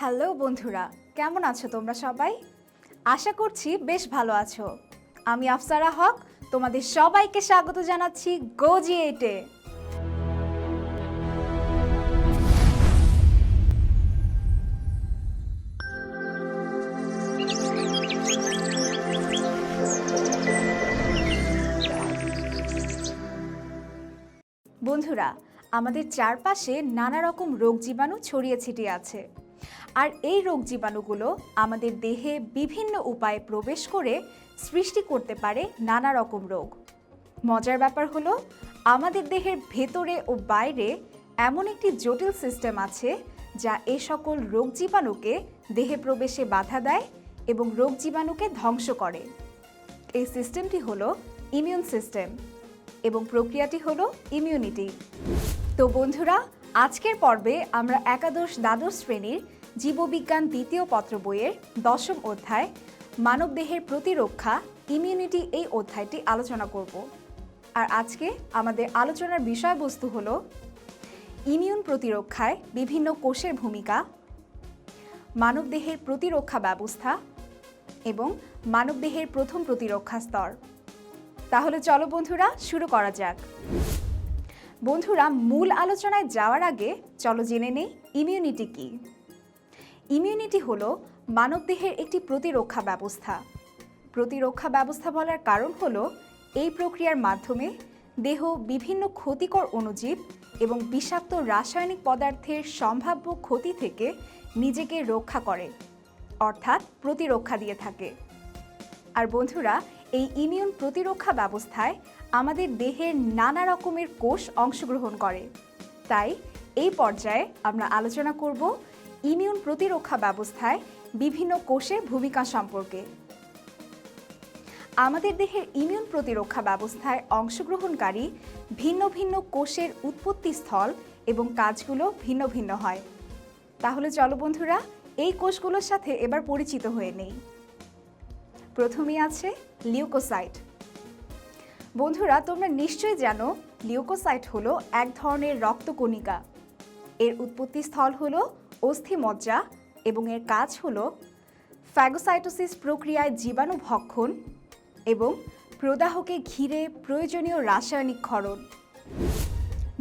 Hello বন্ধুরা, কেমন আছো তোমরা সবাই? আশা করছি বেশ ভালো আছো। আমি আফসারা হক, তোমাদের সবাইকে স্বাগত জানাচ্ছি গোজি এইটে বন্ধুরা, আমাদের চারপাশে নানা রকম রোগ জীবাণু ছড়িয়ে ছিটিয়ে আছে। আর এই রোগ জীবাণুগুলো আমাদের দেহে বিভিন্ন উপায়ে প্রবেশ করে সৃষ্টি করতে পারে নানা রকম রোগ। মজার ব্যাপার হলো, আমাদের দেহের ভেতরে ও বাইরে এমন একটি জটিল সিস্টেম আছে যা এ সকল রোগ জীবাণুকে দেহে প্রবেশে বাধা দেয় এবং রোগ জীবাণুকে ধ্বংস করে। এই সিস্টেমটি হলো ইমিউন সিস্টেম এবং প্রক্রিয়াটি হলো ইমিউনিটি তো বন্ধুরা আজকের পর্বে আমরা একাদশ দ্বাদশ শ্রেণির জীববিজ্ঞান দ্বিতীয় পত্র বইয়ের দশম অধ্যায়, মানবদেহের প্রতিরক্ষা ইমিউনিটি এই অধ্যায়টি আলোচনা করব। আর আজকে আমাদের আলোচনার বিষয়বস্তু হলো ইমিউন প্রতিরক্ষায় বিভিন্ন কোষের ভূমিকা, মানবদেহের প্রতিরক্ষা ব্যবস্থা এবং মানবদেহের প্রথম প্রতিরক্ষা স্তর। তাহলে চলো বন্ধুরা, শুরু করা যাক। বন্ধুরা, মূল আলোচনায় যাওয়ার আগে চলো জেনে নেই ইমিউনিটি কি। ইমিউনিটি হলো মানবদেহের একটি প্রতিরক্ষা ব্যবস্থা। প্রতিরক্ষা ব্যবস্থা বলার কারণ হলো এই প্রক্রিয়ার মাধ্যমে দেহ বিভিন্ন ক্ষতিকর অণুজীব এবং বিষাক্ত রাসায়নিক পদার্থের সম্ভাব্য ক্ষতি থেকে নিজেকে রক্ষা করে, অর্থাৎ প্রতিরক্ষা দিয়ে থাকে। আর বন্ধুরা, এই ইমিউন প্রতিরক্ষা ব্যবস্থায় আমাদের দেহের নানা রকমের কোষ অংশগ্রহণ করে। তাই এই পর্যায়ে আমরা আলোচনা করব ইমিউন প্রতিরক্ষা ব্যবস্থায় বিভিন্ন কোষের ভূমিকা সম্পর্কে। আমাদের দেহের ইমিউন প্রতিরক্ষা ব্যবস্থায় অংশগ্রহণকারী ভিন্ন ভিন্ন কোষের উৎপত্তি স্থল এবং কাজগুলো ভিন্ন ভিন্ন হয়। তাহলে চলো বন্ধুরা, এই কোষগুলোর সাথে এবার পরিচিত হয়ে নেই। প্রথমেই আছে লিউকোসাইট। বন্ধুরা, তোমরা নিশ্চয়ই জানো, লিউকোসাইট হলো এক ধরনের রক্তকণিকা এর উৎপত্তি স্থল হলো অস্থিমজ্জা এবং এর কাজ হলো ফ্যাগোসাইটোসিস প্রক্রিয়ায় জীবাণু ভক্ষণ এবং প্রদাহকে ঘিরে প্রয়োজনীয় রাসায়নিক ক্ষরণ।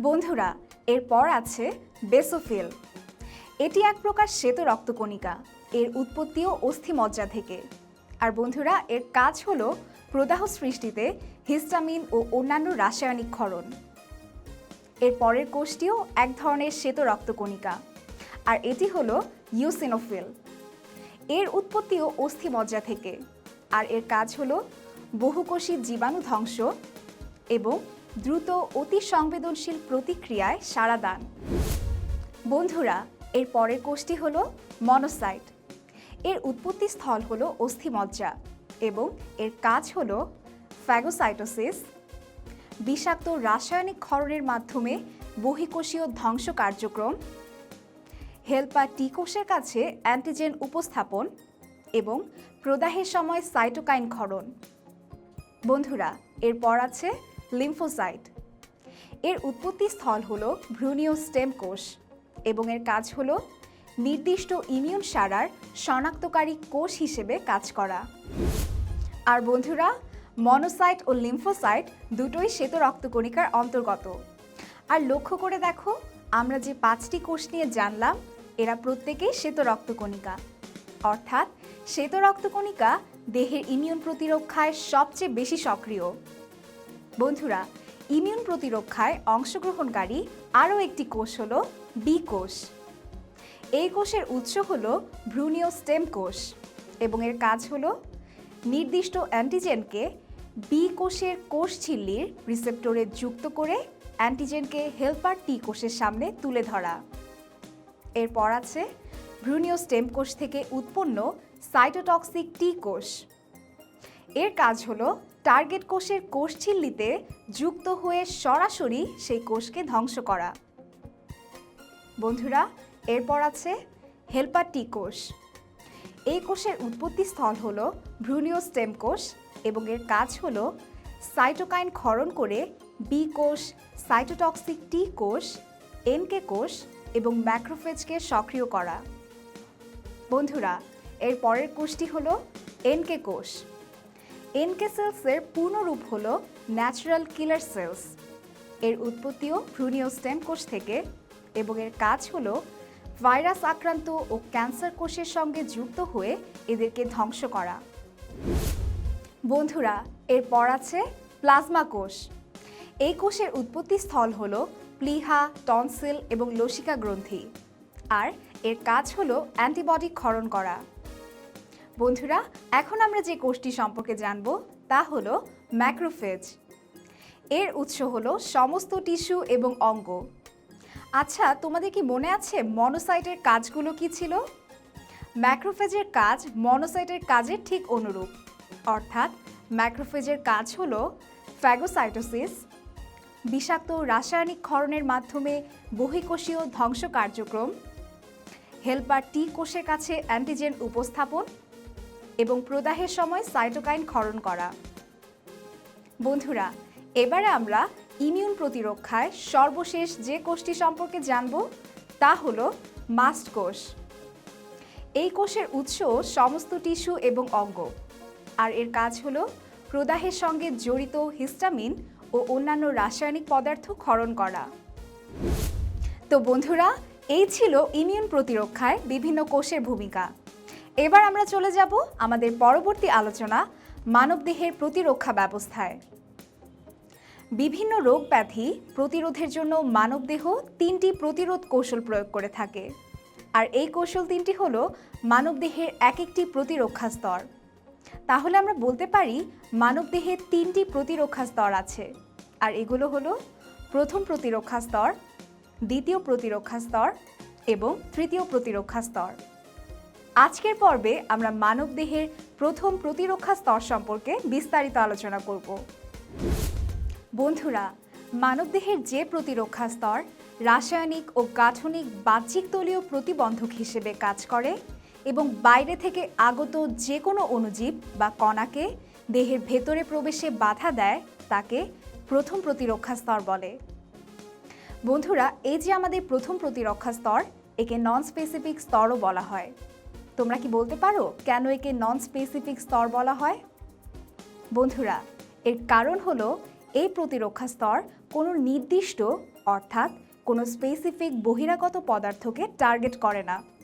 বন্ধুরা, এরপর আছে বেসোফিল। এটি এক প্রকার শ্বেত রক্তকণিকা এর উৎপত্তিও অস্থিমজ্জা থেকে। আর বন্ধুরা, এর কাজ হলো প্রদাহ সৃষ্টিতে হিস্টামিন ও অন্যান্য রাসায়নিক ক্ষরণ। এর পরের কোষটিও এক ধরনের শ্বেত রক্তকণিকা, আর এটি হলো ইউসিনোফিল। এর উৎপত্তিও অস্থি অস্থিমজ্জা থেকে, আর এর কাজ হলো বহুকোষী জীবাণু ধ্বংস এবং দ্রুত অতি সংবেদনশীল প্রতিক্রিয়ায় সাড়া দান। বন্ধুরা, এর পরের কোষটি হলো মনোসাইট। এর উৎপত্তি স্থল হলো অস্থিমজ্জা এবং এর কাজ হলো ফ্যাগোসাইটোসিস, বিষাক্ত রাসায়নিক ক্ষরণের মাধ্যমে বহিকোষীয় ধ্বংস কার্যক্রম, হেল্পার টি কোষের কাছে অ্যান্টিজেন উপস্থাপন এবং প্রদাহের সময় সাইটোকাইন ক্ষরণ। বন্ধুরা, এরপর আছে লিম্ফোসাইট। এর উৎপত্তি স্থল হল ভ্রূণীয় স্টেম কোষ এবং এর কাজ হল নির্দিষ্ট ইমিউন সারার শনাক্তকারী কোষ হিসেবে কাজ করা। আর বন্ধুরা মনোসাইট ও লিম্ফোসাইট দুটোই শ্বেত রক্তকণিকার অন্তর্গত। আর লক্ষ্য করে দেখো, আমরা যে পাঁচটি কোষ নিয়ে জানলাম, এরা প্রত্যেকেই শ্বেত রক্তকণিকা। অর্থাৎ শ্বেত রক্তকণিকা দেহের ইমিউন প্রতিরক্ষায় সবচেয়ে বেশি সক্রিয়। বন্ধুরা ইমিউন প্রতিরক্ষায় অংশগ্রহণকারী আরও একটি কোষ হল বি কোষ। এই কোষের উৎস হল ভ্রূণীয় স্টেম কোষ এবং এর কাজ হল নির্দিষ্ট অ্যান্টিজেনকে বি কোষের কোষ ঝিল্লির রিসেপ্টরে যুক্ত করে অ্যান্টিজেনকে হেল্পার টি কোষের সামনে তুলে ধরা। এরপর আছে ভ্রূণীয় স্টেম কোষ থেকে উৎপন্ন সাইটোটক্সিক টি কোষ। এর কাজ হলো টার্গেট কোষের কোষ ঝিল্লিতে যুক্ত হয়ে সরাসরি সেই কোষকে ধ্বংস করা। বন্ধুরা, এরপর আছে হেল্পার টি কোষ। এই কোষের উৎপত্তি স্থল হল ভ্রূণীয় স্টেম কোষ এবং এর কাজ হল সাইটোকাইন ক্ষরণ করে বি কোষ সাইটোটক্সিক টি কোষ এনকে কোষ এবং ম্যাক্রোফেজকে সক্রিয় করা। বন্ধুরা, এর পরের কোষটি হলো এনকে কোষ। এনকে সেলসের পূর্ণরূপ হলো ন্যাচারাল কিলার সেলস এর উৎপত্তিও ভ্রূণীয় স্টেম কোষ থেকে এবং এর কাজ হলো ভাইরাস আক্রান্ত ও ক্যান্সার কোষের সঙ্গে যুক্ত হয়ে এদেরকে ধ্বংস করা। বন্ধুরা, এরপর আছে প্লাজমা কোষ। এই কোষের উৎপত্তি স্থল হল প্লিহা, টনসিল এবং লসিকা গ্রন্থি। আর এর কাজ হলো অ্যান্টিবডি ক্ষরণ করা। বন্ধুরা, এখন আমরা যে কোষটি সম্পর্কে জানব, তা হলো ম্যাক্রোফেজ। এর উৎস হলো সমস্ত টিস্যু এবং অঙ্গ। আচ্ছা তোমাদের কি মনে আছে মনোসাইটের কাজগুলো কি ছিল? ম্যাক্রোফেজের কাজ মনোসাইটের কাজের ঠিক অনুরূপ। অর্থাৎ ম্যাক্রোফেজের কাজ হল ফ্যাগোসাইটোসিস, বিষাক্ত রাসায়নিক ক্ষরণের মাধ্যমে বহিকোষীয় ধ্বংস কার্যক্রম, হেল্পার টি কোষের কাছে অ্যান্টিজেন উপস্থাপন এবং প্রদাহের সময় সাইটোকাইন ক্ষরণ করা। বন্ধুরা, এবারে আমরা ইমিউন প্রতিরক্ষায় সর্বশেষ যে কোষটি সম্পর্কে জানব তা হল মাস্ট কোষ। এই কোষের উৎস সমস্ত টিস্যু এবং অঙ্গ। আর এর কাজ হলো প্রদাহের সঙ্গে জড়িত হিস্টামিন ও অন্যান্য রাসায়নিক পদার্থ ক্ষরণ করা। তো বন্ধুরা, এই ছিল ইমিউন প্রতিরক্ষায় বিভিন্ন কোষের ভূমিকা। এবার আমরা চলে যাব আমাদের পরবর্তী আলোচনা মানবদেহের প্রতিরক্ষা ব্যবস্থায়। বিভিন্ন রোগ ব্যাধি প্রতিরোধের জন্য মানবদেহ তিনটি প্রতিরোধ কৌশল প্রয়োগ করে থাকে। আর এই কৌশল তিনটি হলো মানবদেহের এক একটি প্রতিরক্ষা স্তর। তাহলে আমরা বলতে পারি মানবদেহে তিনটি প্রতিরক্ষা স্তর আছে। আর এগুলো হলো প্রথম প্রতিরক্ষা স্তর, দ্বিতীয় প্রতিরক্ষা স্তর এবং তৃতীয় প্রতিরক্ষা স্তর। আজকের পর্বে আমরা মানবদেহের প্রথম প্রতিরক্ষা স্তর সম্পর্কে বিস্তারিত আলোচনা করব। বন্ধুরা, মানবদেহের যে প্রতিরক্ষা স্তর রাসায়নিক ও গাঠনিক বাহ্যিক তলীয় প্রতিবন্ধক হিসেবে কাজ করে এবং বাইরে থেকে আগত যে কোনো অণুজীব বা কণাকে দেহের ভেতরে প্রবেশে বাধা দেয়, তাকে প্রথম প্রতিরক্ষা স্তর বলে। বন্ধুরা, এই যে আমাদের প্রথম প্রতিরক্ষা স্তর, একে নন স্পেসিফিক স্তরও বলা হয়। তোমরা কি বলতে পারো কেন একে নন স্পেসিফিক স্তর বলা হয়? বন্ধুরা, এর কারণ হলো এই প্রতিরক্ষা স্তর কোনো নির্দিষ্ট, অর্থাৎ কোনো স্পেসিফিক বহিরাগত পদার্থকে টার্গেট করে না।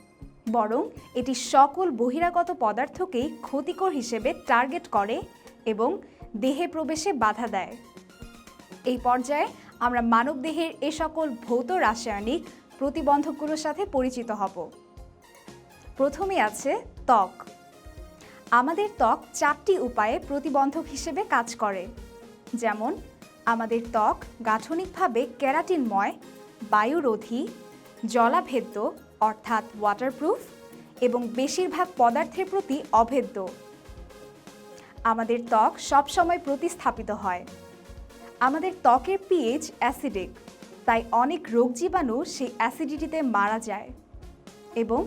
বরং এটি সকল বহিরাগত পদার্থকেই ক্ষতিকর হিসেবে টার্গেট করে এবং দেহে প্রবেশে বাধা দেয়। এই পর্যায়ে আমরা মানবদেহের এ সকল ভৌত রাসায়নিক প্রতিবন্ধকগুলোর সাথে পরিচিত হব। প্রথমে আছে ত্বক। আমাদের ত্বক চারটি উপায়ে প্রতিবন্ধক হিসেবে কাজ করে। যেমন, আমাদের ত্বক গাঠনিকভাবে ক্যারাটিনময়, বায়ুরোধী, জলাভেদ্য অর্থাৎ ওয়াটারপ্রুফ এবং বেশিরভাগ পদার্থের প্রতি অভেদ্য। আমাদের ত্বক সবসময় প্রতিস্থাপিত হয়। আমাদের ত্বকের পিএইচ অ্যাসিডিক তাই অনেক রোগ জীবাণু সেই অ্যাসিডিটিতে মারা যায় এবং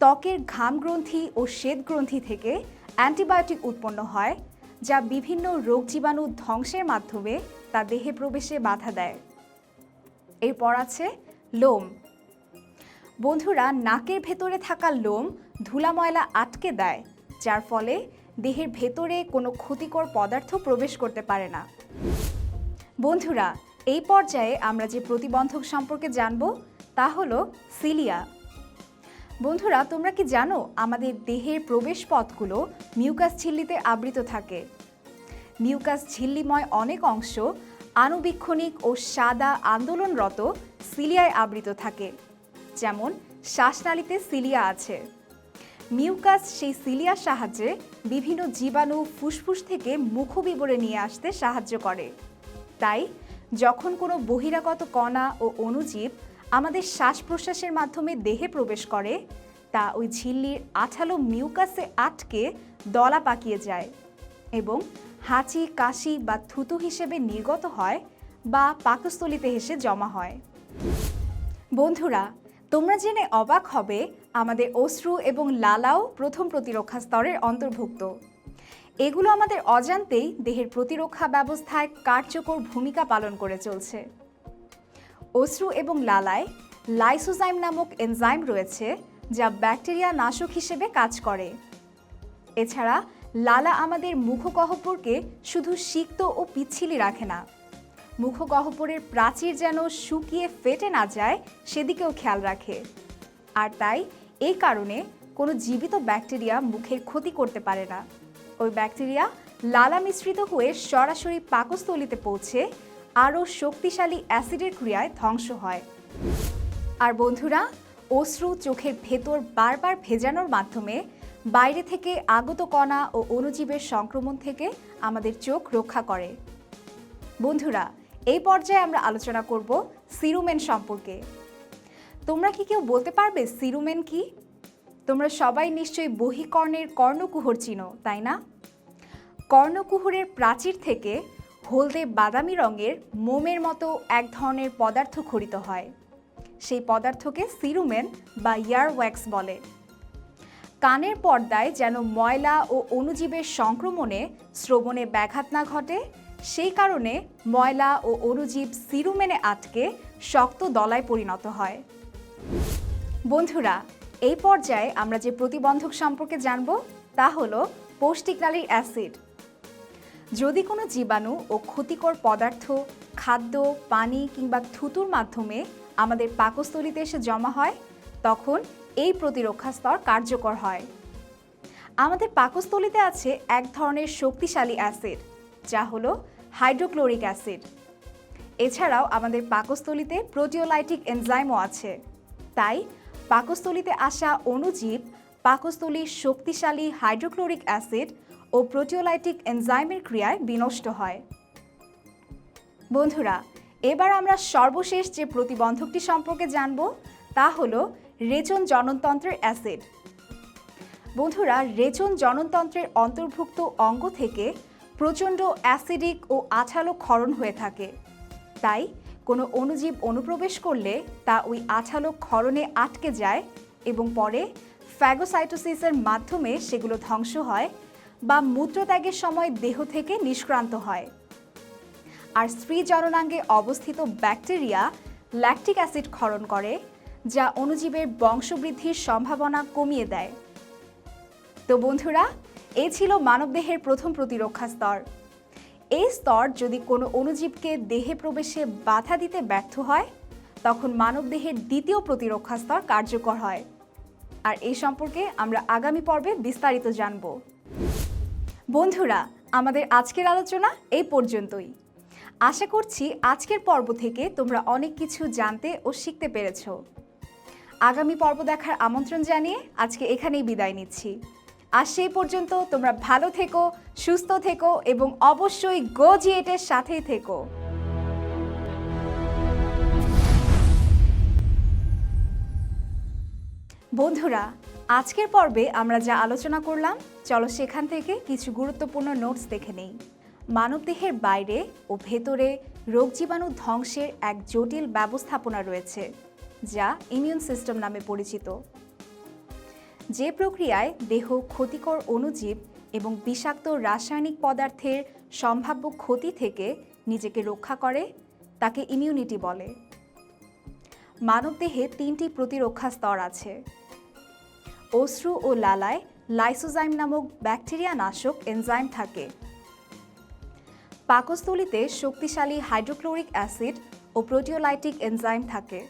ত্বকের ঘাম গ্রন্থি ও শ্বেত গ্রন্থি থেকে অ্যান্টিবায়োটিক উৎপন্ন হয়, যা বিভিন্ন রোগ জীবাণু ধ্বংসের মাধ্যমে তা দেহে প্রবেশে বাধা দেয়। এরপর আছে লোম। বন্ধুরা নাকের ভেতরে থাকা লোম ধুলা ময়লা আটকে দেয়, যার ফলে দেহের ভেতরে কোনো ক্ষতিকর পদার্থ প্রবেশ করতে পারে না। বন্ধুরা, এই পর্যায়ে আমরা যে প্রতিবন্ধক সম্পর্কে জানব তা হলো সিলিয়া। বন্ধুরা, তোমরা কি জানো আমাদের দেহের প্রবেশ পথগুলো মিউকাস ঝিল্লিতে আবৃত থাকে? মিউকাস ঝিল্লিময় অনেক অংশ আণুবীক্ষণিক ও সাদা আন্দোলনরত সিলিয়ায় আবৃত থাকে। যেমন শ্বাসনালীতে সিলিয়া আছে। মিউকাস সেই সিলিয়ার সাহায্যে বিভিন্ন জীবাণু ফুসফুস থেকে মুখবিবরে নিয়ে আসতে সাহায্য করে। তাই যখন কোনো বহিরাগত কণা ও অণুজীব আমাদের শ্বাস প্রশ্বাসের মাধ্যমে দেহে প্রবেশ করে, তা ওই ঝিল্লির আঠালো মিউকাসে আটকে দলা পাকিয়ে যায় এবং হাঁচি, কাশি বা থুতু হিসেবে নির্গত হয় বা পাকস্থলিতে হেসে জমা হয়। বন্ধুরা তোমরা জেনে অবাক হবে, আমাদের অশ্রু এবং লালাও প্রথম প্রতিরক্ষা স্তরের অন্তর্ভুক্ত। এগুলো আমাদের অজান্তেই দেহের প্রতিরক্ষা ব্যবস্থায় কার্যকর ভূমিকা পালন করে চলছে। অশ্রু এবং লালায় লাইসোজাইম নামক এনজাইম রয়েছে, যা ব্যাকটেরিয়া নাশক হিসেবে কাজ করে। এছাড়া, লালা আমাদের মুখগহ্বরকে শুধু সিক্ত ও পিচ্ছিলি রাখে না। মুখগহ্বরের প্রাচীর যেন শুকিয়ে ফেটে না যায়, সেদিকেও খেয়াল রাখে। আর তাই এই কারণে কোনো জীবিত ব্যাকটেরিয়া মুখের ক্ষতি করতে পারে না। ওই ব্যাকটেরিয়া লালা মিশ্রিত হয়ে সরাসরি পাকস্থলিতে পৌঁছে আরও শক্তিশালী অ্যাসিডের ক্রিয়ায় ধ্বংস হয়। আর বন্ধুরা, অশ্রু চোখের ভেতর বারবার ভেজানোর মাধ্যমে বাইরে থেকে আগত কণা ও অণুজীবের সংক্রমণ থেকে আমাদের চোখ রক্ষা করে। বন্ধুরা এই পর্যায়ে আমরা আলোচনা করব সিরুমেন সম্পর্কে। তোমরা কি কেউ বলতে পারবে সিরুমেন কি? তোমরা সবাই নিশ্চয়ই বহিকর্ণের কর্ণকুহর চিনো, তাই না? কর্ণকুহরের প্রাচীর থেকে হলদে বাদামি রঙের মোমের মতো এক ধরনের পদার্থ খরিত হয়। সেই পদার্থকে সিরুমেন বা ইয়ার ওয়্যাক্স বলে। কানের পর্দায় যেন ময়লা ও অণুজীবের সংক্রমণে শ্রবণে ব্যাঘাত না ঘটে সেই কারণে ময়লা ও অণুজীব সিরুমেনে আটকে শক্ত দলায় পরিণত হয়। বন্ধুরা, এই পর্যায়ে আমরা যে প্রতিবন্ধক সম্পর্কে জানব তা হলো পৌষ্টিকনালীর অ্যাসিড। যদি কোনো জীবাণু ও ক্ষতিকর পদার্থ, খাদ্য, পানি কিংবা থুতুর মাধ্যমে আমাদের পাকস্থলিতে এসে জমা হয়, তখন এই প্রতিরক্ষা স্তর কার্যকর হয়। আমাদের পাকস্থলিতে আছে এক ধরনের শক্তিশালী অ্যাসিড। যা হলো হাইড্রোক্লোরিক অ্যাসিড। এছাড়াও আমাদের পাকস্থলিতে প্রোটিওলাইটিক এনজাইমও আছে। তাই পাকস্থলিতে আসা অণুজীব পাকস্থলীর শক্তিশালী হাইড্রোক্লোরিক অ্যাসিড ও প্রোটিওলাইটিক এনজাইমের ক্রিয়ায় বিনষ্ট হয়। বন্ধুরা, এবার আমরা সর্বশেষ যে প্রতিবন্ধকটি সম্পর্কে জানব, তা হলো রেচন জননতন্ত্রের অ্যাসিড। বন্ধুরা, রেচন জননতন্ত্রের অন্তর্ভুক্ত অঙ্গ থেকে প্রচণ্ড অ্যাসিডিক ও আঠালো ক্ষরণ হয়ে থাকে। তাই কোনো অণুজীব অনুপ্রবেশ করলে তা ওই আঠালো ক্ষরণে আটকে যায় এবং পরে ফ্যাগোসাইটোসিসের মাধ্যমে সেগুলো ধ্বংস হয় বা মূত্রত্যাগের সময় দেহ থেকে নিষ্ক্রান্ত হয়। আর স্ত্রী জননাঙ্গে অবস্থিত ব্যাকটেরিয়া ল্যাকটিক অ্যাসিড ক্ষরণ করে, যা অণুজীবের বংশবৃদ্ধির সম্ভাবনা কমিয়ে দেয়। তো বন্ধুরা এই ছিল মানবদেহের প্রথম প্রতিরক্ষা স্তর। এই স্তর যদি কোনো অণুজীবকে দেহে প্রবেশে বাধা দিতে ব্যর্থ হয়, তখন মানবদেহের দ্বিতীয় প্রতিরক্ষা স্তর কার্যকর হয়। আর এই সম্পর্কে আমরা আগামী পর্বে বিস্তারিত জানব। বন্ধুরা, আমাদের আজকের আলোচনা এই পর্যন্তই। আশা করছি আজকের পর্ব থেকে তোমরা অনেক কিছু জানতে ও শিখতে পেরেছ। আগামী পর্ব দেখার আমন্ত্রণ জানিয়ে আজকে এখানেই বিদায় নিচ্ছি। আর সেই পর্যন্ত তোমরা ভালো থেকো, সুস্থ থেকো এবং অবশ্যই গো জিয়েটের সাথেই থেকো। বন্ধুরা, আজকের পর্বে আমরা যা আলোচনা করলাম, চলো সেখান থেকে কিছু গুরুত্বপূর্ণ নোটস দেখে নেই। মানবদেহের বাইরে ও ভেতরে রোগ জীবাণু ধ্বংসের এক জটিল ব্যবস্থাপনা রয়েছে, যা ইমিউন সিস্টেম নামে পরিচিত। যে প্রক্রিয়ায় দেহ ক্ষতিকর অণুজীব এবং বিষাক্ত রাসায়নিক পদার্থের সম্ভাব্য ক্ষতি থেকে নিজেকে রক্ষা করে, তাকে ইমিউনিটি বলে। মানবদেহে তিনটি প্রতিরক্ষা স্তর আছে। অশ্রু ও লালায় লাইসোজাইম নামক ব্যাকটেরিয়া নাশক এনজাইম থাকে। পাকস্থলিতে শক্তিশালী হাইড্রোক্লোরিক অ্যাসিড ও প্রোটিওলাইটিক এনজাইম থাকে।